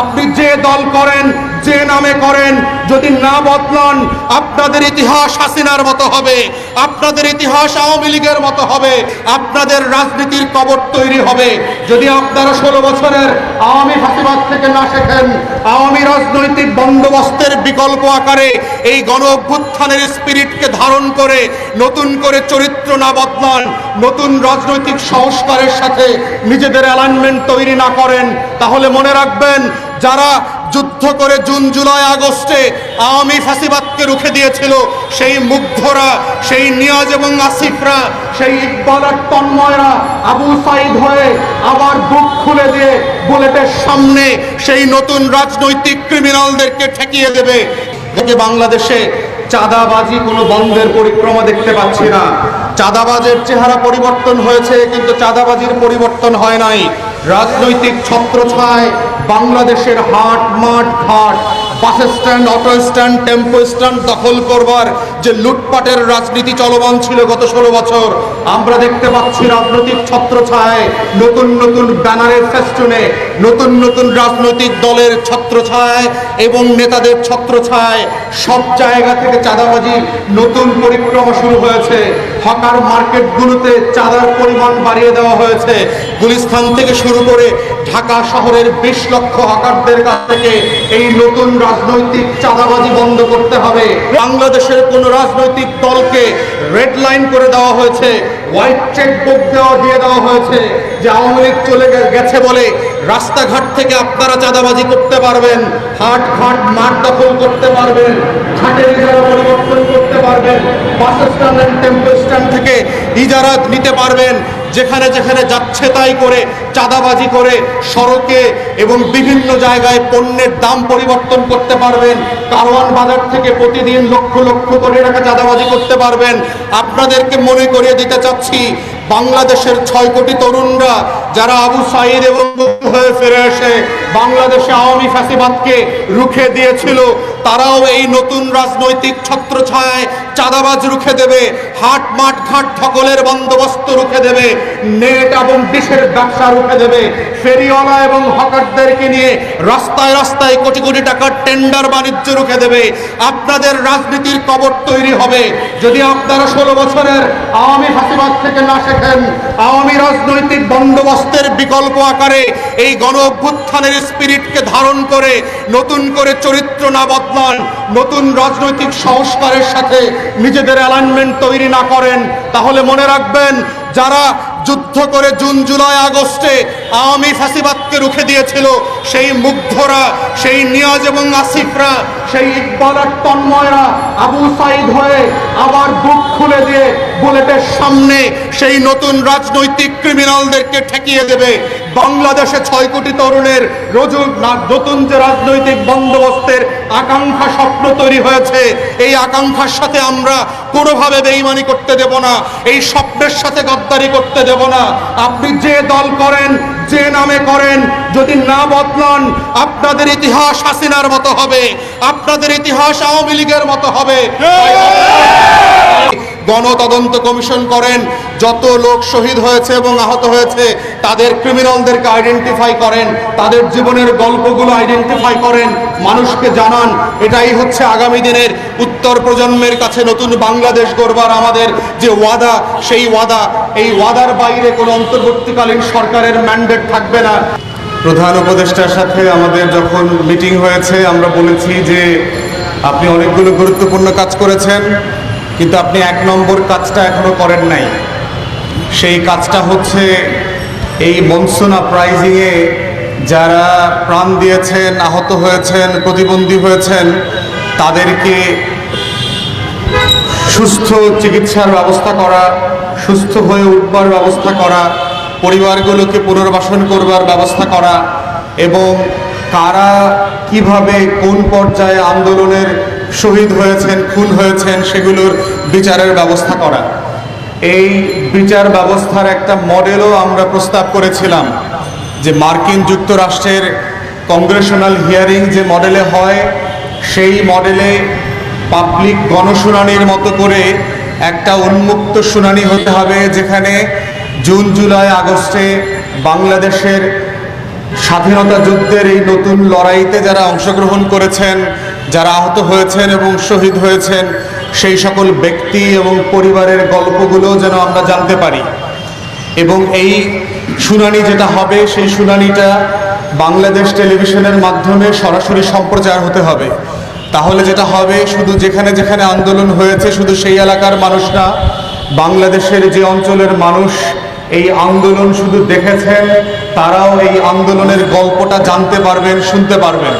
আপনি যে দল করেন যে নামে করেন, যদি না বদলান, আপনাদের ইতিহাস হাসিনার মতো হবে, আপনাদের ইতিহাস আওয়ামী লীগের মতো হবে, আপনাদের রাজনীতির কবর তৈরি হবে। যদি আপনারা ষোলো বছরের আওয়ামী ফাঁসিবাদ থেকে না শেখেন, আওয়ামী রাজনৈতিক বন্দোবস্তের বিকল্প আকারে এই গণ অভ্যুত্থানের স্পিরিটকে ধারণ করে, নতুন করে চরিত্র না বদলান, নতুন রাজনৈতিক সংস্কারের সাথে নিজেদের অ্যালাইনমেন্ট তৈরি না করেন, তাহলে মনে রাখবেন, যারা যুদ্ধ করে জুন, জুলাই, আগস্টে আওয়ামী ফাঁসিবাদকে রুখে দিয়েছিল। সেই মুগ্ধরা, সেই নিয়াজ এবং আসিফরা, সেই ইকবাল আর তন্ময়রা আবু সাইদ হয়ে আবার বুক খুলে দিয়ে বুলেটের সামনে সেই নতুন রাজনৈতিক ক্রিমিনালদেরকে ঠেকিয়ে দেবে। থেকে বাংলাদেশে চাঁদাবাজি কোনো বন্ধের পরিক্রমা দেখতে পাচ্ছি না। চাঁদাবাজের চেহারা পরিবর্তন হয়েছে, কিন্তু চাঁদাবাজির পরিবর্তন হয় নাই। রাজনৈতিক ছত্রছায় বাংলাদেশের হাট, মাঠ, ঘাট bus stand auto stand tempo stand দখল করবার যে লুটপাটের রাজনীতি চলমান ছিল গত ষোলো বছর, আমরা দেখতে পাচ্ছি রাজনৈতিক ছত্রছায় নতুন নতুন ব্যানারের ফেস্টুনে নতুন নতুন রাজনৈতিক দলের ছত্রছায় এবং নেতাদের ছত্রছায় সব জায়গা থেকে চাঁদাবাজি, নতুন পরিক্রমা শুরু হয়েছে। হকার মার্কেটগুলোতে চাঁদার পরিমাণ বাড়িয়ে দেওয়া হয়েছে। গুলিস্তান থেকে শুরু করে ঢাকা শহরের বিশ লক্ষ হকারদের কাছ থেকে এই নতুন রাজনৈতিক চাঁদাবাজি বন্ধ করতে হবে। বাংলাদেশের কোন রাজনৈতিক দলকে রেড লাইন করে দেওয়া হয়েছে, হোয়াইট চেক বুক দেওয়া দিয়ে দেওয়া হয়েছে যে আওয়ামী লীগ চলে গেছে বলে রাস্তাঘাট থেকে আপনারা চাঁদাবাজি করতে পারবেন হাট ঘাট মাঠ দখল করতে পারবেন, ঘাটের পরিবর্তন পারবেন বাস স্ট্যান্ড টেম্পো স্ট্যান্ড থেকে ইজারা নিতে পারবেন, যেখানে যেখানে যাচ্ছে তাই করে, চাঁদাবাজি করে, সড়কে এবং বিভিন্ন জায়গায় পণ্যের দাম পরিবর্তন করতে পারবেন, কারওয়ান বাজার থেকে প্রতিদিন লক্ষ লক্ষ কোটি টাকা চাঁদাবাজি করতে পারবেন। আপনাদেরকে মনে করিয়ে দিতে চাচ্ছি, বাংলাদেশের ছয় কোটি তরুণরা, যারা আবু সাইদ এবং হয়ে ফিরে এসে বাংলাদেশে আওয়ামী ফাঁসিবাদকে রুখে দিয়েছিল। তারাও এই নতুন রাজনৈতিক ছত্রছায়ায় চাঁদাবাজ রুখে দেবে, হাট মাঠ ঘাট ঠকলের বন্দোবস্ত রুখে দেবে, নেট এবং ডিশের ব্যবসা রুখে দেবে। ফেরিওয়ালা এবং হকারদেরকে নিয়ে রাস্তায় রাস্তায় কোটি কোটি টাকার টেন্ডার বাণিজ্য রুখে দেবে। আপনাদের রাজনীতির কবর তৈরি হবে। যদি আপনারা ষোলো বছরের আওয়ামী ফাঁসিবাদ থেকে না শেখেন, আওয়ামী রাজনৈতিক বন্দোবস্তের বিকল্প আকারে এই গণ অভ্যুত্থানের স্পিরিটকে ধারণ করে নতুন করে চরিত্র না বদলান, নতুন রাজনৈতিক সংস্কারের সাথে নিজেদের অ্যালাইনমেন্ট তৈরি না করেন, তাহলে মনে রাখবেন যারা যুদ্ধ করে জুন, জুলাই, আগস্টে আওয়ামী ফাঁসিবাদকে রুখে দিয়েছিল, সেই মুগ্ধরা, সেই নিয়াজ এবং আসিফরা, সেই ইকবাল আর তন্ময়রা আবু সাইদ হয়ে আবার বুক খুলে দিয়ে বুলেটের সামনে সেই নতুন রাজনৈতিক ক্রিমিনালদেরকে ঠেকিয়ে দেবে। বাংলাদেশে ছয় কোটি তরুণের রজু নতুন যে রাজনৈতিক বন্দোবস্তের আকাঙ্ক্ষা স্বপ্ন তৈরি হয়েছে, এই আকাঙ্ক্ষার সাথে আমরা কোনোভাবে বেইমানি করতে দেব না, এই স্বপ্নের সাথে গদ্দারি করতে দেব না। আপনি যে দল করেন, যে নামে করেন, যদি না বদলান, আপনাদের ইতিহাস হাসিনার মতো হবে, আপনাদের ইতিহাস আওয়ামী লীগের মতো হবে। গণতদন্ত কমিশন করেন, যত লোক শহীদ হয়েছে এবং আহত হয়েছে, তাদের ক্রিমিনালদেরকে আইডেন্টিফাই করেন, তাদের জীবনের গল্পগুলো আইডেন্টিফাই করেন, মানুষকে জানান। এটাই হচ্ছে আগামী দিনের উত্তর প্রজন্মের কাছে নতুন বাংলাদেশ গড়বার আমাদের যে ওয়াদা, সেই ওয়াদা। এই ওয়াদার বাইরে কোনো অন্তর্বর্তীকালীন সরকারের ম্যান্ডেট থাকবে না। প্রধান উপদেষ্টার সাথে আমাদের যখন মিটিং হয়েছে, আমরা বলেছি যে আপনি অনেকগুলো গুরুত্বপূর্ণ কাজ করেছেন। কিন্তু আপনি এক নম্বর কাজটা এখনও করেন নাই। সেই কাজটা হচ্ছে এই মনসুন আপ্রাইজিংয়ে যারা প্রাণ দিয়েছেন, আহত হয়েছেন, প্রতিবন্ধী হয়েছেন, তাদেরকে সুস্থ চিকিৎসার ব্যবস্থা করা, সুস্থ হয়ে উঠবার ব্যবস্থা করা, পরিবারগুলোকে পুনর্বাসন করবার ব্যবস্থা করা এবং কারা কীভাবে কোন পর্যায়ে আন্দোলনের শহীদ হয়েছেন, খুন হয়েছেন, সেগুলোর বিচারের ব্যবস্থা করা। এই বিচার ব্যবস্থার একটা মডেলও আমরা প্রস্তাব করেছিলাম যে মার্কিন যুক্তরাষ্ট্রের কংগ্রেশনাল হিয়ারিং যে মডেলে হয়, সেই মডেলে পাবলিক গণশুনানির মতো করে একটা উন্মুক্ত শুনানি হতে হবে, যেখানে জুন, জুলাই, আগস্টে বাংলাদেশের স্বাধীনতা যুদ্ধের এই নতুন লড়াইতে যারা অংশগ্রহণ করেছেন যারা আহত হয়েছেন এবং শহীদ হয়েছেন, সেই সকল ব্যক্তি এবং পরিবারের গল্পগুলো যেন আমরা জানতে পারি। এবং এই শুনানি যেটা হবে, সেই শুনানিটা বাংলাদেশ টেলিভিশনের মাধ্যমে সরাসরি সম্প্রচার হতে হবে। তাহলে যেটা হবে, শুধু যেখানে যেখানে আন্দোলন হয়েছে, শুধু সেই এলাকার মানুষ না, বাংলাদেশের যে অঞ্চলের মানুষ এই আন্দোলন শুধু দেখেছেন, তারাও এই আন্দোলনের গল্পটা জানতে পারবেন, শুনতে পারবেন।